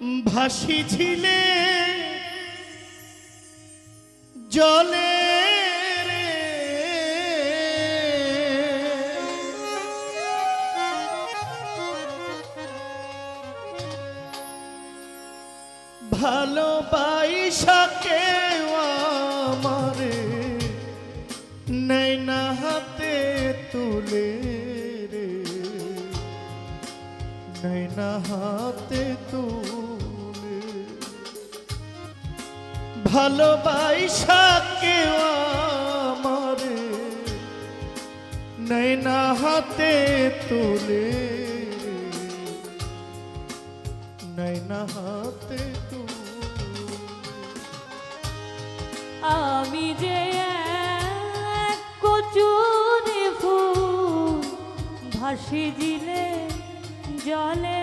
ভাসি ঝিলে জলে রে। ভালোবাইসা কেউ আমারে নেই না হাতে তুলে রে। নেই না হাতে ভালোবাইসা কেউ আমারে নেই না হাতে তুলে। নেই না হাতে আমি যে কচুরি ফুল ভাসি দিলে জলে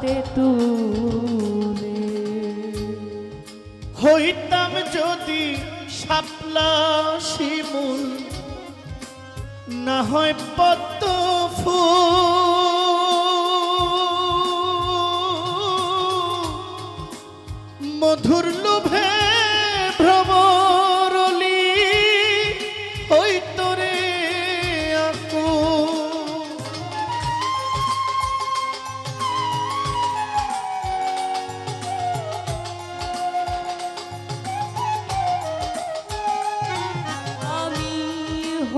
হাতে তুলে। হইতাম যদি শাপলা শিমুল না হয় পদ্ম ফুল।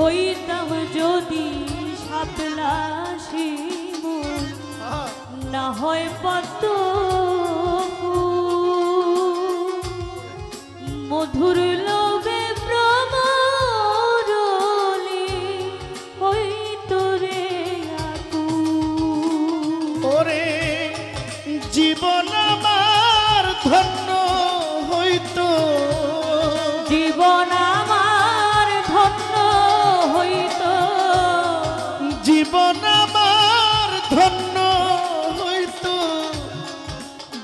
হইতাম যদি সাপলা শিমুল। না হয় পদ্ম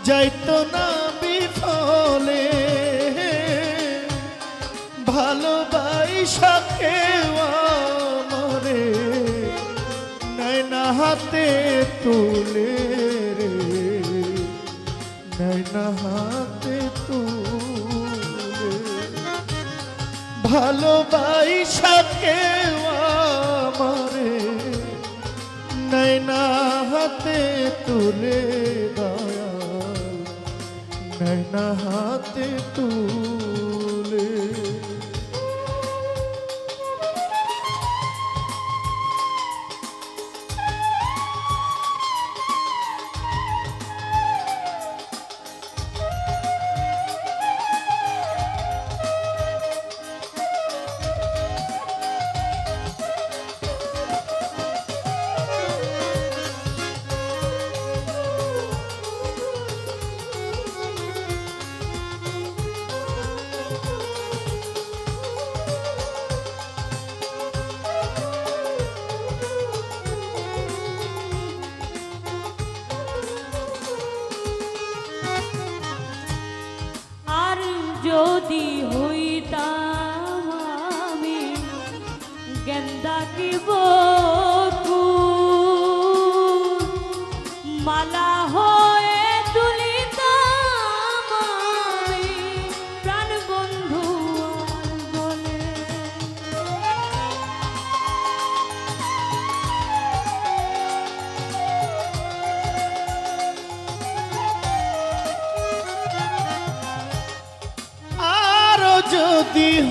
যাইতো না বিফলে। ভালোবাসা কেউ আমারে নাই না হাতে তুলে রে। নাই না হাতে তুলে। ভালোবাসা কেউ আমারে নাই না হাতে তুলে দয়া। নাই না হাতে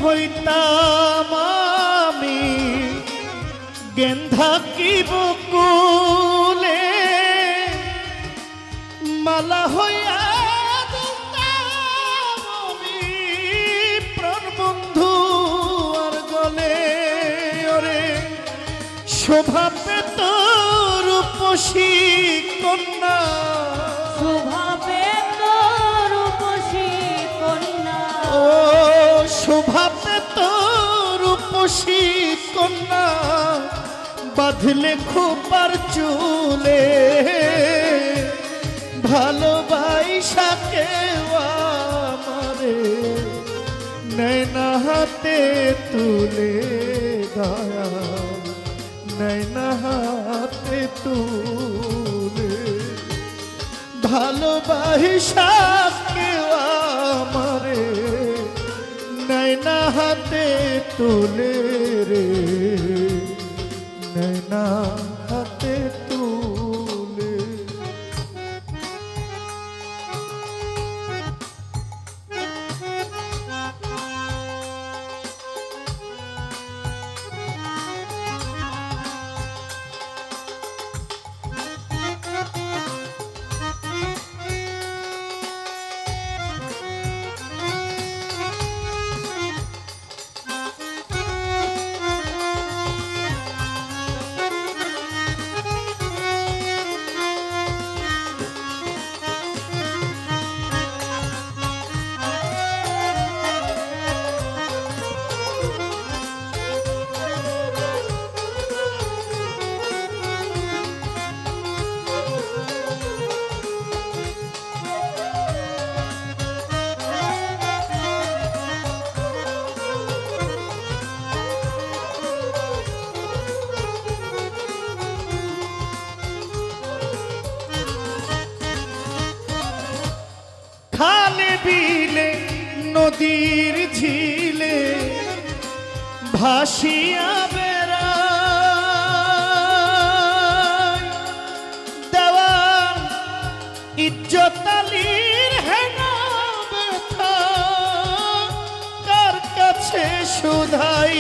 হইতাম আমি। গেন্ধা কি বকুলে? মালা হইয়া বন্ধু আর গলে। ওরে, শোভা পেত রূপ রূপসী কন্যা কন্যা, বাঁধলে খোপার চুলে। ভালোবাসা কেউ আমারে নैना হাতে তুলে, দয়া নैना হাতে তুলে। ভালোবাসা নैना হাতে তুলে রে নैना হাতে খালে বিলে নদীর ঝিলে ভাসিয়া বেড়ায়। দেওয়ান ইজ্জতালির হেনা কার কাছে শুধাই?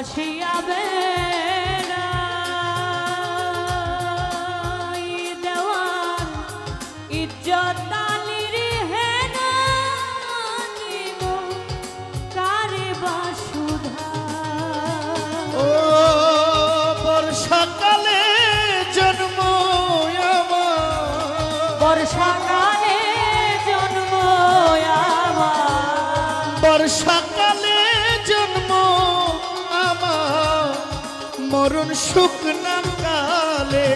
ভাসিয়া বেড়াই দেওয়ান ইজ্জত বর্ষাকালে জন্ম আমার। বর্ষাকালে শুকনা কালে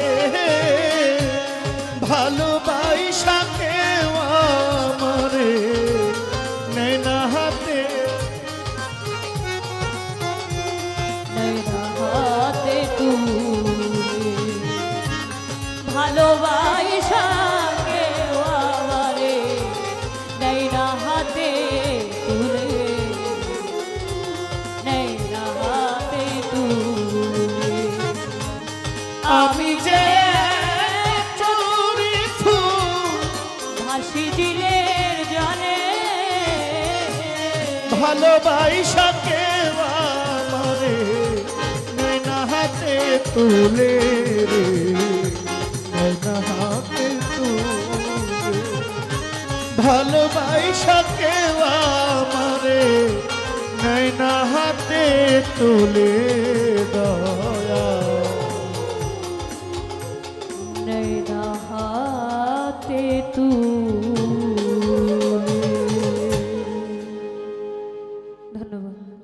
পীরের জানে। ভালোবাসা কেউ আমারে নয়না হাতে তুলে রে, নয়না হাতে তুলে ভালোবাসা কেউ আমারে নয়না হাতে তুলে